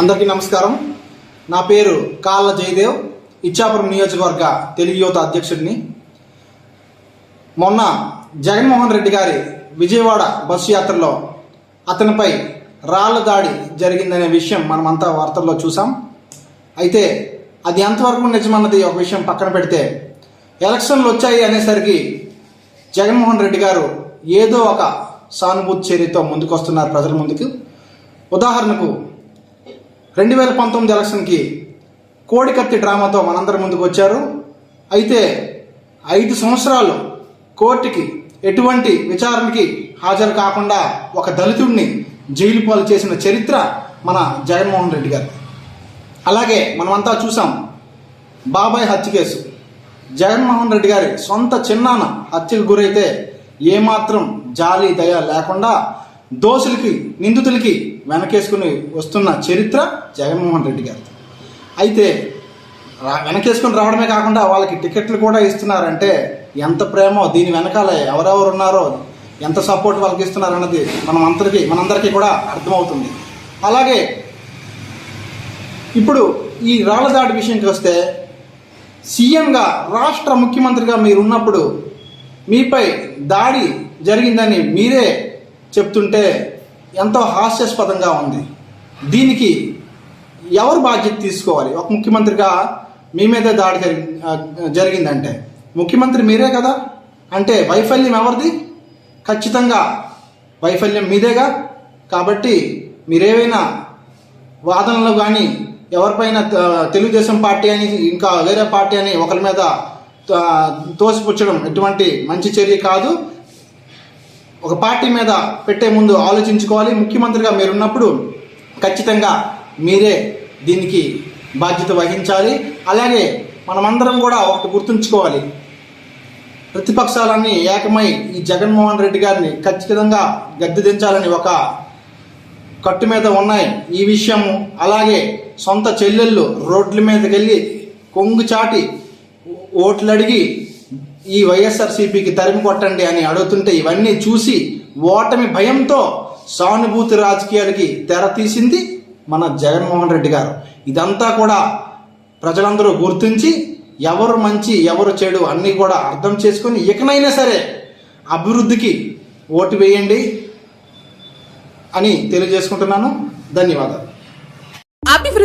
అందరికీ నమస్కారం. నా పేరు కాళ్ళ జయదేవ్. ఇచ్చాపురం నియోజకవర్గ తెలుగు యువత అధ్యక్షుడిని. మొన్న జగన్మోహన్ రెడ్డి గారి విజయవాడ బస్సు యాత్రలో అతనిపై రాళ్ళ దాడి జరిగిందనే విషయం మనమంతా వార్తల్లో చూసాం అయితే అది ఎంతవరకు నిజమన్నది ఒక విషయం పక్కన పెడితే ఎలక్షన్లు వచ్చాయి అనేసరికి జగన్మోహన్ రెడ్డి గారు ఏదో ఒక సానుభూతి చర్యతో ముందుకొస్తున్నారు ప్రజల ముందుకు. ఉదాహరణకు రెండు వేల పంతొమ్మిది ఎలక్షన్కి కోడికత్తి డ్రామాతో మనందరి ముందుకు వచ్చారు. అయితే ఐదు సంవత్సరాలు కోర్టుకి ఎటువంటి విచారణకి హాజరు కాకుండా ఒక దళితుడిని జైలు పాలు చేసిన చరిత్ర మన జగన్మోహన్ రెడ్డి గారు. అలాగే మనమంతా చూసాం బాబాయ్ హత్య కేసు. జగన్మోహన్ రెడ్డి గారి సొంత చిన్నాన్న హత్యకు గురైతే ఏమాత్రం జాలి దయ లేకుండా దోషులకి నిందితులకి వెనకేసుకుని వస్తున్న చరిత్ర జగన్మోహన్ రెడ్డి గారి. అయితే రా- వెనకేసుకుని రావడమే కాకుండా వాళ్ళకి టికెట్లు కూడా ఇస్తున్నారంటే ఎంత ప్రేమో దీని వెనకాల ఎవరెవరు ఉన్నారో ఎంత సపోర్ట్ వాళ్ళకి ఇస్తున్నారన్నది మనం అందరికీ మనందరికీ కూడా అర్థమవుతుంది. అలాగే ఇప్పుడు ఈ రాళ్ళ దాడి విషయంకి వస్తే సీఎంగా రాష్ట్ర ముఖ్యమంత్రిగా మీరు ఉన్నప్పుడు మీపై దాడి జరిగిందని మీరే చెప్తుంటే ఎంతో హాస్యాస్పదంగా ఉంది. దీనికి ఎవరు బాధ్యత తీసుకోవాలి? ఒక ముఖ్యమంత్రిగా మీ మీదే దాడి జరి జరిగిందంటే ముఖ్యమంత్రి మీరే కదా? అంటే వైఫల్యం ఎవరిది? ఖచ్చితంగా వైఫల్యం మీదేగా? కాబట్టి మీరేవైనా వాదనలు కానీ ఎవరిపైన తెలుగుదేశం పార్టీ అని ఇంకా వేరే పార్టీ అని ఒకరి మీద తోసిపుచ్చడం ఎటువంటి మంచి చర్య కాదు. ఒక పార్టీ మీద పెట్టే ముందు ఆలోచించుకోవాలి. ముఖ్యమంత్రిగా మీరున్నప్పుడు ఖచ్చితంగా మీరే దీనికి బాధ్యత వహించాలి. అలాగే మనమందరం కూడా ఒకటి గుర్తుంచుకోవాలి. ప్రతిపక్షాలన్నీ ఏకమై ఈ జగన్మోహన్ రెడ్డి గారిని ఖచ్చితంగా గద్దె దించాలని ఒక కట్టు మీద ఉన్నాయి. ఈ విషయము అలాగే సొంత చెల్లెళ్ళు రోడ్ల మీదకి వెళ్ళి కొంగు చాటి ఓట్లు అడిగి ఈ వైఎస్ఆర్సీపీకి తరిమి కొట్టండి అని అడుగుతుంటే ఇవన్నీ చూసి ఓటమి భయంతో సానుభూతి రాజకీయాలకి తెర తీసింది మన జగన్మోహన్ రెడ్డి గారు. ఇదంతా కూడా ప్రజలందరూ గుర్తించి ఎవరు మంచి ఎవరు చెడు అన్నీ కూడా అర్థం చేసుకొని ఇకనైనా సరే అభివృద్ధికి ఓటు వేయండి అని తెలియజేసుకుంటున్నాను. ధన్యవాదాలు.